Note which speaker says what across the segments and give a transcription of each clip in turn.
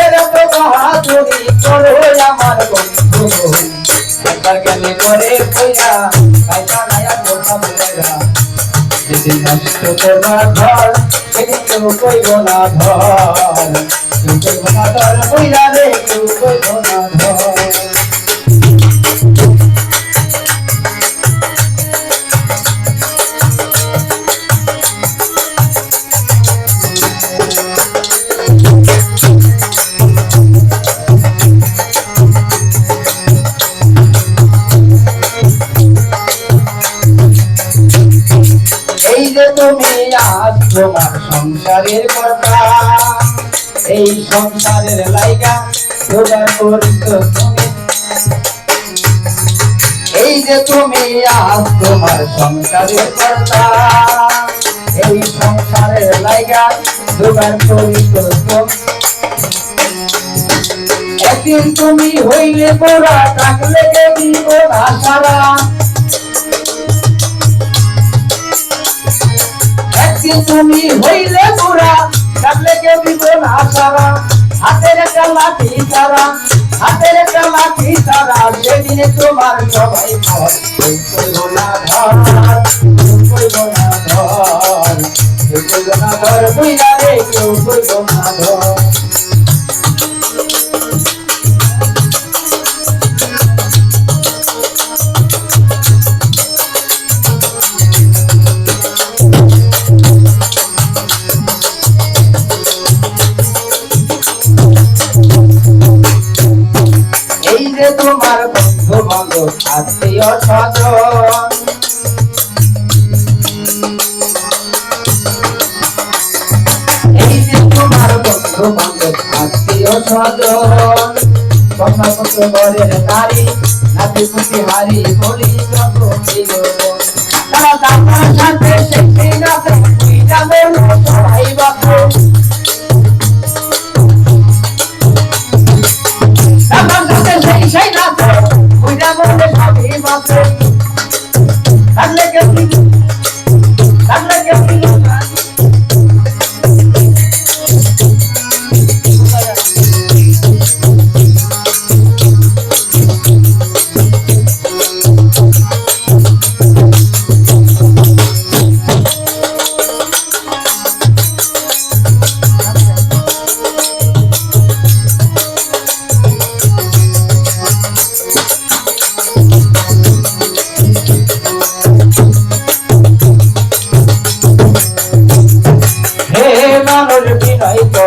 Speaker 1: মুখের তুমি করো আমার বন্ধু। একবার গেলে করে বইয়া কাইতা নায়া কথা বলেরা যেদিন নষ্ট করবার ঘর সেদিন কেউ কইব না ধর কেউ কইব না ধর বইয়া তুমি আজ তোমার সংসারের কথা। এই সংসারের লাইগা করিত তুমি। এই যে তুমি আজ তোমার সংসারের কথা, এই সংসারের লাইগা জোগাড় করিত একদিন তুমি হইলে পোড়া থাকলে দিব না সারা একদিন তুমি হইলে বুড়া, থাকলে কে দিব না সারা? হাতের একটা লাঠি তারা? হাতের একটা লাঠি তারা? সেদিনে তোমার সবাই কেউ কইব না কেউ কইব না ধর, কেউ কইব না ধর বুইরা রে, কেউ কইব না ধর। আত্মীয় স্বজন এই যে তোমার বন্ধু বান্ধব আত্মীয় স্বজন কথা কত ঘরের নারী নাতি পুতি হারি বলি যত তারা দামার সাথে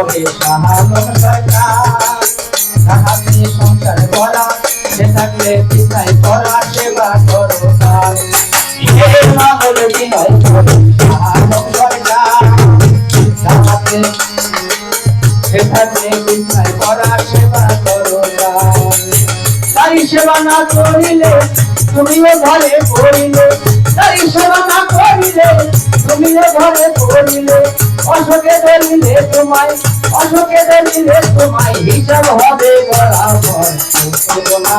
Speaker 1: করে সাহায্য সরকার। সাহায্য সংসার করা সে সেবা না করিলে তুমিও ঘরে পড়িলে তারি সেবা করিলে, তুমিও ঘরে পড়িলে। অশোকে ধরিলে তোমায়, অশোকে ধরিলে তোমায়, হিসাব হবে বরাবর। না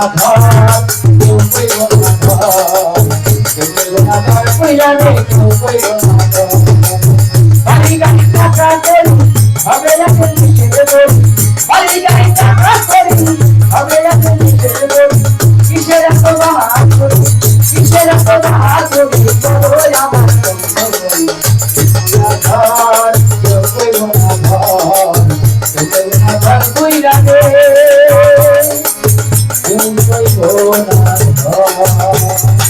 Speaker 1: না ধর কইরা না ধর কইরা দে তুমি কইব না